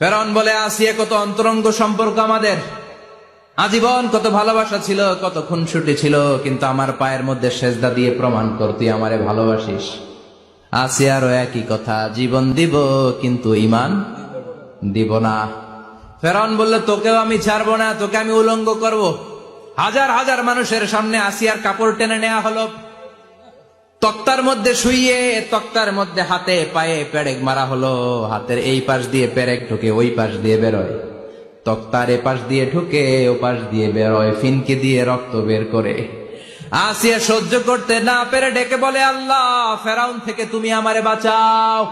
ফেরন বলে আসিয়া কত অন্তরঙ্গ সম্পর্ক আমাদের। আজীবন কত ভালোবাসা ছিল, কত খুনসুটি ছিল, কিন্তু আমার পায়ের মধ্যে সেজদা দিয়ে প্রমাণ কর, তুই আমারে ভালোবাসিস। আসি আসিয়ারও একই কথা, জীবন দিব, কিন্তু ইমান দিব না। ফেরন বললে, তোকেও আমি ছাড়বো না, তোকে আমি উলঙ্গ করব। হাজার হাজার মানুষের সামনে আসিয়ার কাপড় টেনে নেওয়া হলো। তক্তার মধ্যে শুইয়ে, তক্তার মধ্যে হাতে পায়ে পেরেক মারা হলো। হাতের এই পাশ দিয়ে পেরেক ঢুকে, ওই পাশ দিয়ে বেরোয়। তক্তার এ পাশ দিয়ে ঢুকে, ও পাশ দিয়ে বেরোয়, ফিনকে দিয়ে রক্ত বের করে। আসিয়া সহ্য করতে না পেরে ডেকে বলে, আল্লাহ, ফেরাউন থেকে তুমি আমারে বাঁচাও।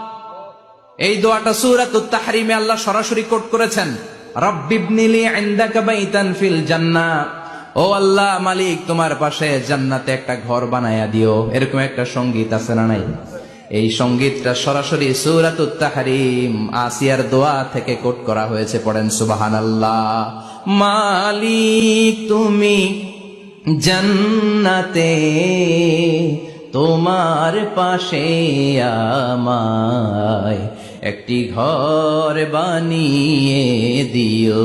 এই দোয়াটা সূরাতুত তাহরিমে আল্লাহ সরাসরি কোট করেছেন। রব্বিবনিলি ইনদাকা বাইতান ফিল জান্নাহ। ও আল্লাহ মালিক, তোমার পাশে জান্নাতে একটা ঘর বানায়া দিও। এরকম একটা সংগীত আছে না নাই? এই সঙ্গীতটা সরাসরি তাহরিম, আসিয়ার দোয়া থেকে কোট করা হয়েছে, পড়েন সুবাহান আল্লাহ মালিক, তুমি জান্নাতে, তোমার পাশে আমায় একটি ঘর বানিয়ে দিও।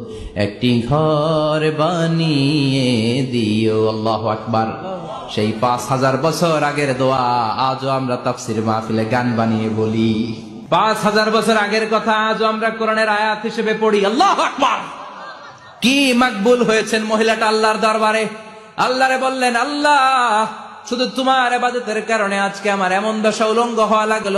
একটি ঘর বানিয়ে দিও, আল্লাহ আকবার। সেই পাঁচ হাজার বছর আগের দোয়া আজও আমরা তাফসির মাহফিলে গান বানিয়ে বলি। পাঁচ হাজার বছর আগের কথা আজও আমরা কোরআনের আয়াত হিসেবে পড়ি, আল্লাহ আকবার। কি মাকবুল হয়েছেন মহিলাটা আল্লাহর দরবারে। আল্লাহরে বললেন, আল্লাহ, শুধু তোমার এবাদতের কারণে আজকে আমার এমন দশা উলঙ্গ হওয়া লাগল।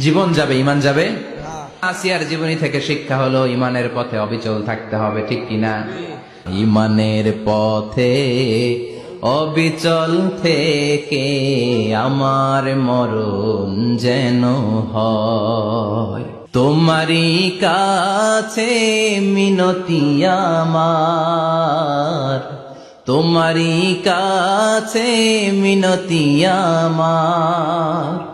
জীবন যাবে ইমান যাবে? আসিয়ার জীবনী থেকে শিক্ষা হলো ইমানের পথে অবিচল থাকতে হবে ঠিক কিনা ইমানের পথে অবিচল থেকে আমার মরণ যেন হয়। তোমারই কাছে মিনতি আমার। তোমারই কাছে মিনতি আমার।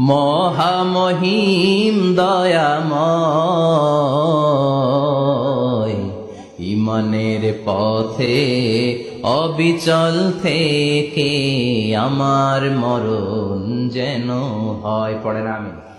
মহামহিম দয়াময়। ইমানের পথে অবিচল থেকে আমার মরণ যেন হয়। পড়ে আমি।